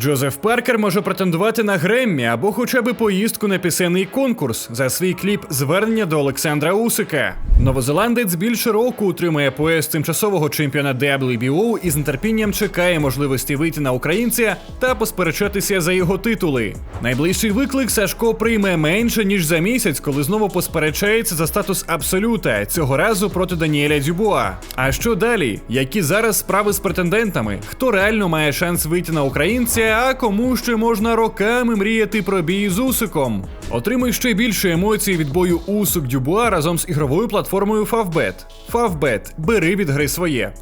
Джозеф Паркер може претендувати на Греммі або хоча б поїздку на пісенний конкурс за свій кліп Звернення до Олександра Усика. Новозеландець більше року утримує пояс тимчасового чемпіона WBO і з нетерпінням чекає можливості вийти на українця та посперечатися за його титули. Найближчий виклик Сашко прийме менше ніж за місяць, коли знову посперечається за статус абсолюта цього разу проти Даніеля Дюбуа. А що далі? Які зараз справи з претендентами? Хто реально має шанс вийти на українця, а кому ще можна роками мріяти про бій з Усиком? Отримай ще більше емоцій від бою Усик Дюбуа разом з ігровою платформою Favbet. Favbet. бери від гри своє.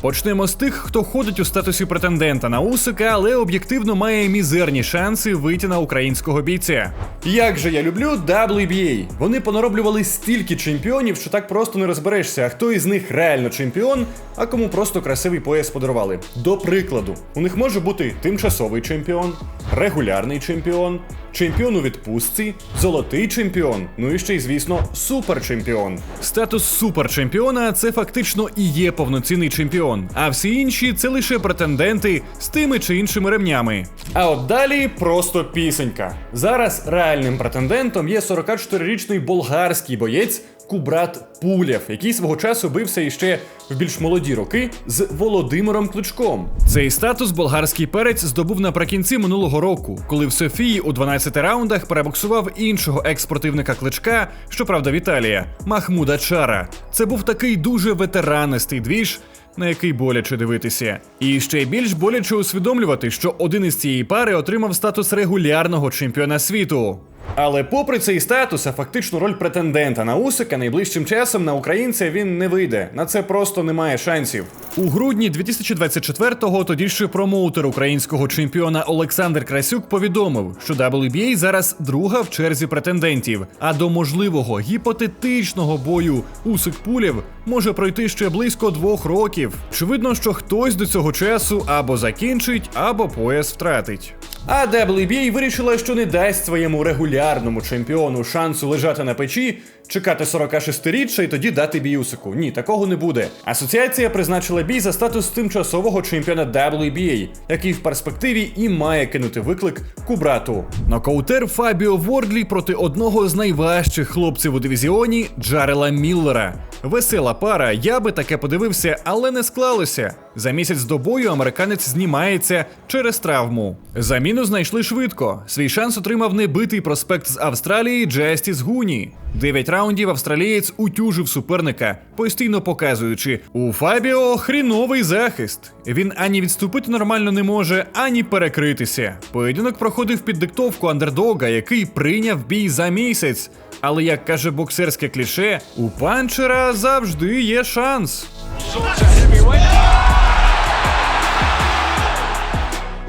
Почнемо з тих, хто ходить у статусі претендента на Усика, але об'єктивно має мізерні шанси вийти на українського бійця. Як же я люблю WBA. Вони понароблювали стільки чемпіонів, що так просто не розберешся, а хто із них реально чемпіон, а кому просто красивий пояс подарували. До прикладу, у них може бути тимчасовий чемпіон, регулярний чемпіон, чемпіон у відпустці, золотий чемпіон, ну і ще й, звісно, суперчемпіон. Статус суперчемпіона це фактично і є повноцінний чемпіон, а всі інші це лише претенденти з тими чи іншими ремнями. А от далі просто пісенька. Зараз реальним претендентом є 44-річний болгарський боєць. Кубрат Пулєв, який свого часу бився іще в більш молоді роки з Володимиром Кличком. Цей статус болгарський перець здобув наприкінці минулого року, коли в Софії у 12 раундах перебоксував іншого експортивника кличка, щоправда, Віталія Махмуда Чара. Це був такий дуже ветеранистий двіж. На який боляче дивитися, і ще більш боляче усвідомлювати, що один із цієї пари отримав статус регулярного чемпіона світу. Але попри цей статус, а фактично роль претендента на Усика найближчим часом на українця він не вийде. На це просто немає шансів. У грудні 2024-го тоді ще промоутер українського чемпіона Олександр Красюк повідомив, що WBA зараз друга в черзі претендентів. А до можливого гіпотетичного бою Усик Пулєв може пройти ще близько двох років. Очевидно, що хтось до цього часу або закінчить, або пояс втратить. А WBA вирішила, що не дасть своєму регулярному чемпіону шансу лежати на печі, чекати 46-річчя і тоді дати бій-Усику. Ні, такого не буде. Асоціація призначила бій за статус тимчасового чемпіона WBA, який в перспективі і має кинути виклик Кубрату. Нокаутер Фабіо Вордлі проти одного з найважчих хлопців у дивізіоні Джарела Міллера. Весела пара, я би таке подивився, але не склалося. За місяць до бою американець знімається через травму. Заміну знайшли швидко. Свій шанс отримав небитий проспект з Австралії Джестіс Гуні. Дев'ять раундів австралієць утюжив суперника, постійно показуючи у Фабіо хріновий захист. Він ані відступити нормально не може, ані перекритися. Поєдинок проходив під диктовку андердога, який прийняв бій за місяць. Але як каже боксерське кліше, у панчера завжди є шанс.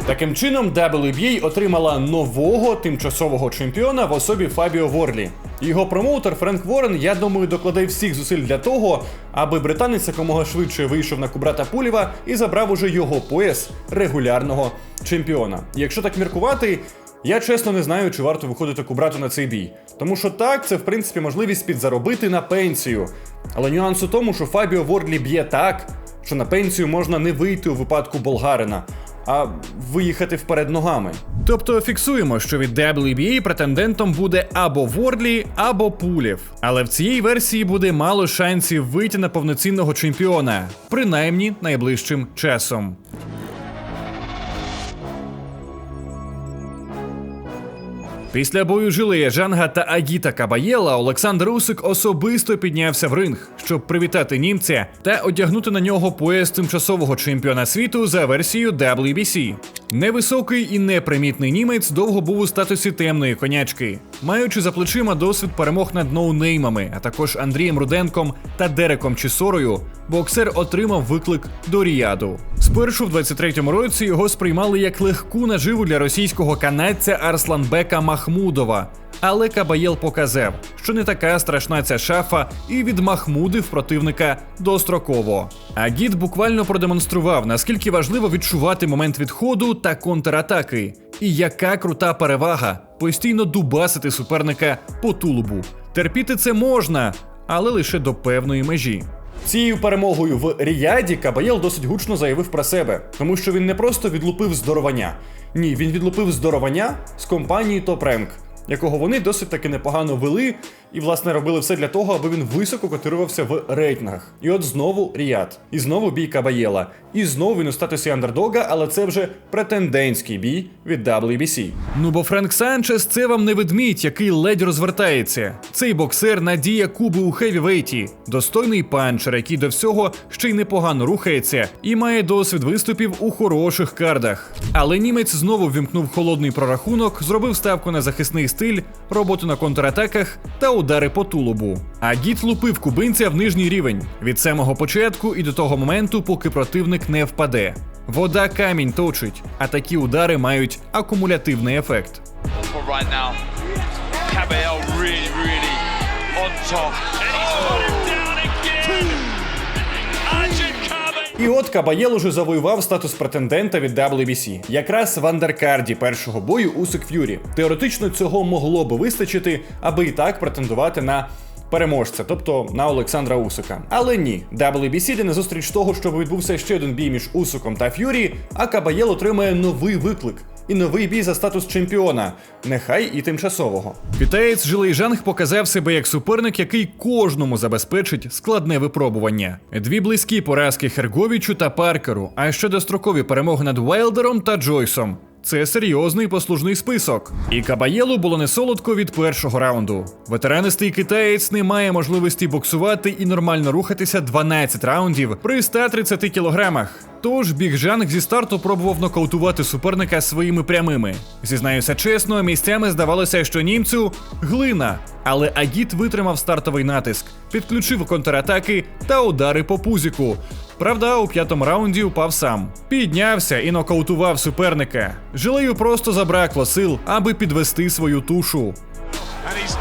Таким чином, WBA отримала нового тимчасового чемпіона в особі Фабіо Ворлі. Його промоутер Френк Ворен, я думаю, докладе всіх зусиль для того, аби британець якомога швидше вийшов на Кубрата Пулєва і забрав уже його пояс регулярного чемпіона. Якщо так міркувати, я чесно не знаю, чи варто виходити Кубрату на цей бій. Тому що так, це в принципі можливість підзаробити на пенсію. Але нюанс у тому, що Фабіо Ворлі б'є так, що на пенсію можна не вийти у випадку болгарина а виїхати вперед ногами. Тобто фіксуємо, що від WBA претендентом буде або Вордлі, або Пулєв. Але в цій версії буде мало шансів вийти на повноцінного чемпіона, принаймні найближчим часом. Після бою Жилея Жанга та Агіта Кабаєла Олександр Усик особисто піднявся в ринг, щоб привітати німця та одягнути на нього пояс тимчасового чемпіона світу за версією WBC. Невисокий і непримітний німець довго був у статусі темної конячки, маючи за плечима досвід перемог над ноунеймами, а також Андрієм Руденком та Дереком Чісорою, боксер отримав виклик до Ріяду. Спершу в 23-му році його сприймали як легку наживу для російського канадця Арсланбека Махмудова. Але Кабаєл показав, що не така страшна ця шафа і відмахмудив противника достроково. А гід буквально продемонстрував, наскільки важливо відчувати момент відходу та контратаки. І яка крута перевага постійно дубасити суперника по тулубу. Терпіти це можна, але лише до певної межі. Цією перемогою в Ріяді Кабаєл досить гучно заявив про себе, тому що він не просто відлупив здоровання. Ні, він відлупив здоровання з компанії Rank, якого вони досить таки непогано вели і, власне, робили все для того, аби він високо котирувався в рейтингах. І от знову Ріад, і знову бій Кабаєла, і знову він у статусі андердога, але це вже претендентський бій від WBC. Ну бо Френк Санчес це вам не ведмідь, який ледь розвертається. Цей боксер надія Куби у хевівейті, достойний панчер, який до всього ще й непогано рухається і має досвід виступів у хороших кардах. Але німець знову ввімкнув холодний прорахунок, зробив ставку на захисний стиль, роботу на контратаках та удари по тулубу. А гіт лупив кубинця в нижній рівень від самого початку і до того моменту, поки противник не впаде. Вода камінь точить, а такі удари мають акумулятивний ефект. Right now, really, really on top. І от Кабаєл уже завоював статус претендента від WBC. Якраз в андеркарді першого бою Усик Ф'юрі. Теоретично цього могло би вистачити, аби і так претендувати на. Переможця, тобто на Олександра Усика. Але ні, WBC йде на зустріч того, щоб відбувся ще один бій між Усуком та Ф'юрі, а Кабаєл отримає новий виклик і новий бій за статус чемпіона, нехай і тимчасового. Китаєць Жилей Жанг показав себе як суперник, який кожному забезпечить складне випробування. Дві близькі поразки Херговічу та Паркеру, а ще дострокові перемоги над Вайлдером та Джойсом. Це серйозний послужний список. І Кабаєлу було не солодко від першого раунду. Ветеранистий китаєць не має можливості боксувати і нормально рухатися 12 раундів при 130 кілограмах. Тож Біг Жанг зі старту пробував нокаутувати суперника своїми прямими. Зізнаюся чесно, місцями здавалося, що німцю глина. Але Агіт витримав стартовий натиск, підключив контратаки та удари по пузіку. Правда, у п'ятому раунді упав сам. Піднявся і нокаутував суперника. Жилею просто забракло сил, аби підвести свою тушу. And he's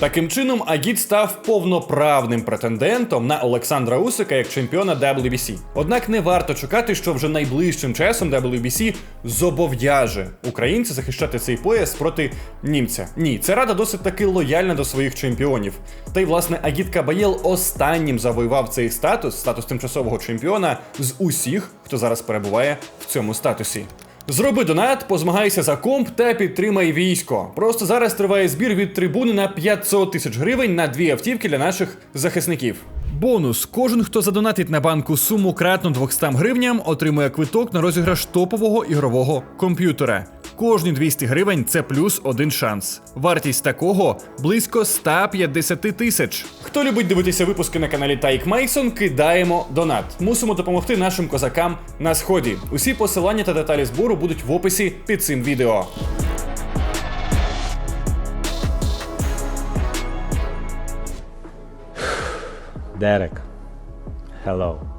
Таким чином, Агіт став повноправним претендентом на Олександра Усика як чемпіона WBC. Однак не варто чекати, що вже найближчим часом WBC зобов'яже українця захищати цей пояс проти німця. Ні, ця рада досить таки лояльна до своїх чемпіонів. Та й власне Агіт Кабаєл останнім завоював цей статус, статус тимчасового чемпіона з усіх, хто зараз перебуває в цьому статусі. Зроби донат, позмагайся за комп та підтримай військо. Просто зараз триває збір від трибуни на 500 тисяч гривень на дві автівки для наших захисників. Бонус: кожен, хто задонатить на банку суму кратно 200 гривням, отримує квиток на розіграш топового ігрового комп'ютера. Кожні 200 гривень це плюс один шанс. Вартість такого близько 150 тисяч. Хто любить дивитися випуски на каналі Тайк Мейсон, кидаємо донат. Мусимо допомогти нашим козакам на сході. Усі посилання та деталі збору будуть в описі під цим відео. Derek. Hello.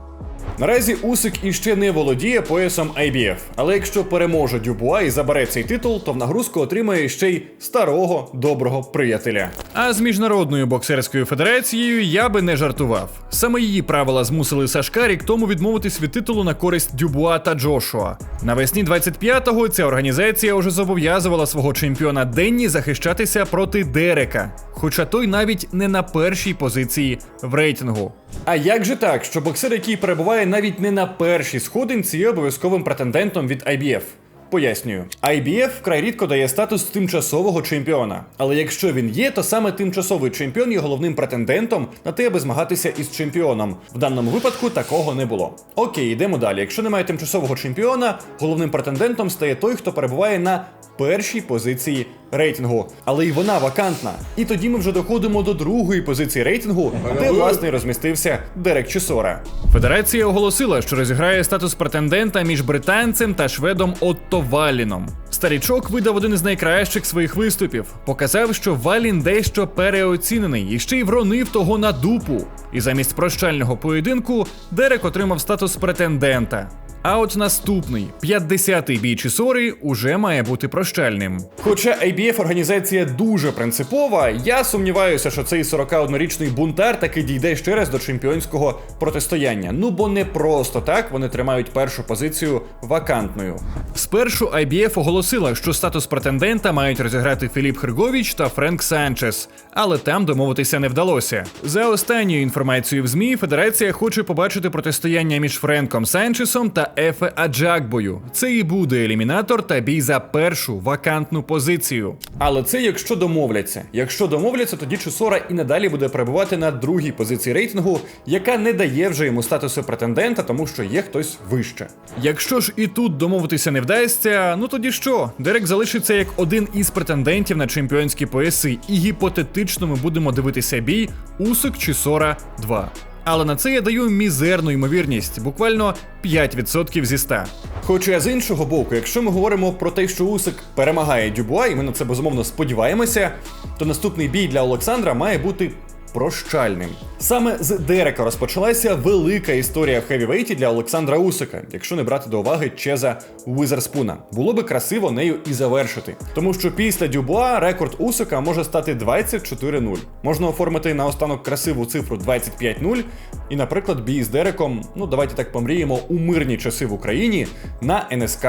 Наразі Усик іще не володіє поясом IBF, але якщо переможе Дюбуа і забере цей титул, то в нагрузку отримає ще й старого доброго приятеля. А з міжнародною боксерською федерацією я би не жартував. Саме її правила змусили Сашка рік тому відмовитись від титулу на користь Дюбуа та Джошуа. Навесні 25-го ця організація вже зобов'язувала свого чемпіона Денні захищатися проти Дерека, хоча той навіть не на першій позиції в рейтингу. А як же так, що боксер, який перебуває навіть не на першій сходинці, є обов'язковим претендентом від IBF? Пояснюю, IBF вкрай рідко дає статус тимчасового чемпіона. Але якщо він є, то саме тимчасовий чемпіон є головним претендентом на те, аби змагатися із чемпіоном. В даному випадку такого не було. Окей, йдемо далі. Якщо немає тимчасового чемпіона, головним претендентом стає той, хто перебуває на першій позиції рейтингу. Але й вона вакантна. І тоді ми вже доходимо до другої позиції рейтингу, де власне розмістився Дерек Чесора. Федерація оголосила, що розіграє статус претендента між британцем та шведом Отто Валіном. Старічок видав один із найкращих своїх виступів. Показав, що Валін дещо переоцінений і ще й вронив того на дупу. І замість прощального поєдинку Дерек отримав статус претендента. А от наступний 50-й бій Чісори уже має бути прощальним. Хоча IBF організація дуже принципова, я сумніваюся, що цей 41-річний бунтар таки дійде ще раз до чемпіонського протистояння. Ну бо не просто так вони тримають першу позицію вакантною. Спершу IBF оголосила, що статус претендента мають розіграти Філіп Херговіч та Френк Санчес, але там домовитися не вдалося. За останньою інформацією в ЗМІ, Федерація хоче побачити протистояння між Френком Санчесом та Ефе Аджакбою. Це і буде елімінатор та бій за першу вакантну позицію. Але це якщо домовляться. Якщо домовляться, тоді Чусора і надалі буде перебувати на другій позиції рейтингу, яка не дає вже йому статусу претендента, тому що є хтось вище. Якщо ж і тут домовитися не вдасться, ну тоді що? Дерек залишиться як один із претендентів на чемпіонські пояси, і гіпотетично ми будемо дивитися бій Усик Чусора 2. Але на це я даю мізерну ймовірність, буквально 5% зі 100. Хоча з іншого боку, якщо ми говоримо про те, що Усик перемагає Дюбуа, і ми на це безумовно сподіваємося, то наступний бій для Олександра має бути прощальним. Саме з Дерека розпочалася велика історія в хевівейті для Олександра Усика, якщо не брати до уваги Чеза Уизерспуна. Було би красиво нею і завершити. Тому що після Дюбуа рекорд Усика може стати 24-0. Можна оформити наостанок красиву цифру 25-0. І, наприклад, бій з Дереком, ну давайте так помріємо, у мирні часи в Україні на НСК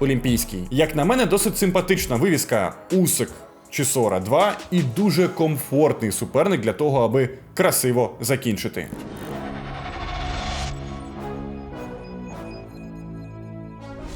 Олімпійський. Як на мене, досить симпатична вивіска Усик Чісора 2 і дуже комфортний суперник для того, аби красиво закінчити.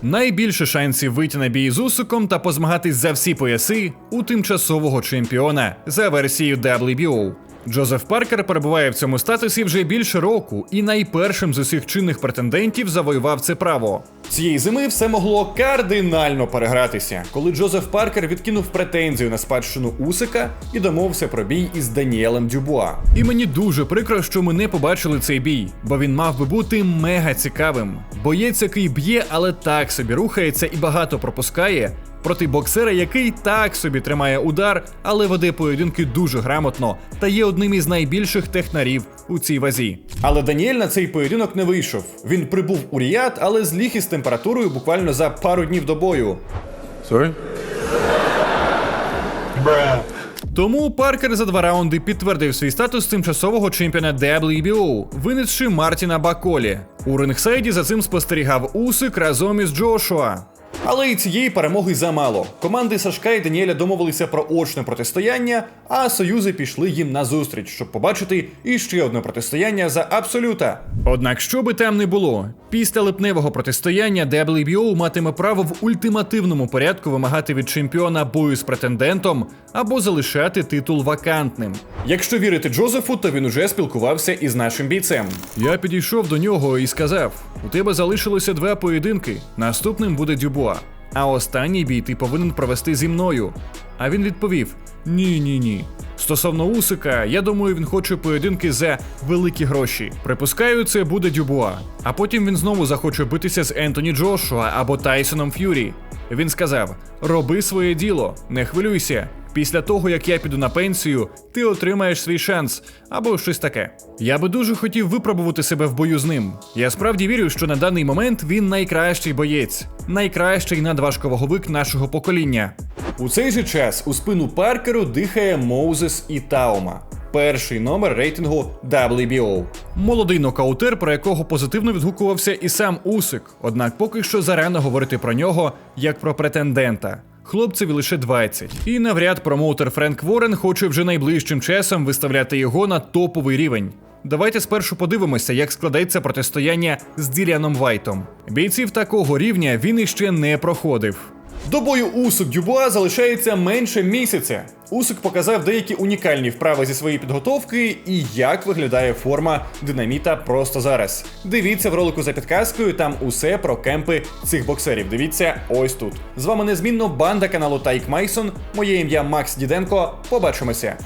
Найбільше шансів вийти на бій з Усиком та позмагатись за всі пояси у тимчасового чемпіона за версією WBO. Джозеф Паркер перебуває в цьому статусі вже більше року і найпершим з усіх чинних претендентів завоював це право. Цієї зими все могло кардинально перегратися, коли Джозеф Паркер відкинув претензію на спадщину Усика і домовився про бій із Даніелем Дюбуа. І мені дуже прикро, що ми не побачили цей бій, бо він мав би бути мега цікавим. Боєць, який б'є, але так собі рухається і багато пропускає. Проти боксера, який так собі тримає удар, але веде поєдинки дуже грамотно та є одним із найбільших технарів у цій вазі. Але Даніель на цей поєдинок не вийшов. Він прибув у Ріяд, але зліг із температурою буквально за пару днів до бою. Sorry? Тому Паркер за два раунди підтвердив свій статус тимчасового чемпіона WBO, винесши Мартіна Баколі. У рингсайді за цим спостерігав Усик разом із Джошуа. Але і цієї перемоги замало. Команди Сашка і Даніеля домовилися про очне протистояння, а союзи пішли їм назустріч, щоб побачити іще одне протистояння за абсолюта. Однак, що би там не було, після липневого протистояння WBO матиме право в ультимативному порядку вимагати від чемпіона бою з претендентом або залишати титул вакантним. Якщо вірити Джозефу, то він уже спілкувався із нашим бійцем. Я підійшов до нього і сказав: у тебе залишилося два поєдинки. Наступним буде Дюбуа. А останній бій ти повинен провести зі мною. А він відповів: Ні, ні, ні. Стосовно Усика, я думаю, він хоче поєдинки за великі гроші. Припускаю, це буде Дюбуа. А потім він знову захоче битися з Ентоні Джошуа або Тайсоном Ф'юрі. Він сказав: Роби своє діло, не хвилюйся. Після того, як я піду на пенсію, ти отримаєш свій шанс або щось таке. Я би дуже хотів випробувати себе в бою з ним. Я справді вірю, що на даний момент він найкращий боєць, найкращий надважковаговик нашого покоління. У цей же час у спину Паркеру дихає Моузес і Таума. Перший номер рейтингу WBO. Молодий нокаутер, про якого позитивно відгукувався і сам Усик. Однак поки що зарано говорити про нього як про претендента. Хлопцеві лише 20. І навряд промоутер Френк Ворен хоче вже найближчим часом виставляти його на топовий рівень. Давайте спершу подивимося, як складеться протистояння з Діліаном Вайтом. Бійців такого рівня він іще не проходив. До бою Усук Дюбуа залишається менше місяця. Усик показав деякі унікальні вправи зі своєї підготовки і як виглядає форма динаміта просто зараз. Дивіться в ролику за підказкою, там усе про кемпи цих боксерів. Дивіться ось тут. З вами незмінно банда каналу Тайк Майсон. Моє ім'я Макс Діденко. Побачимося.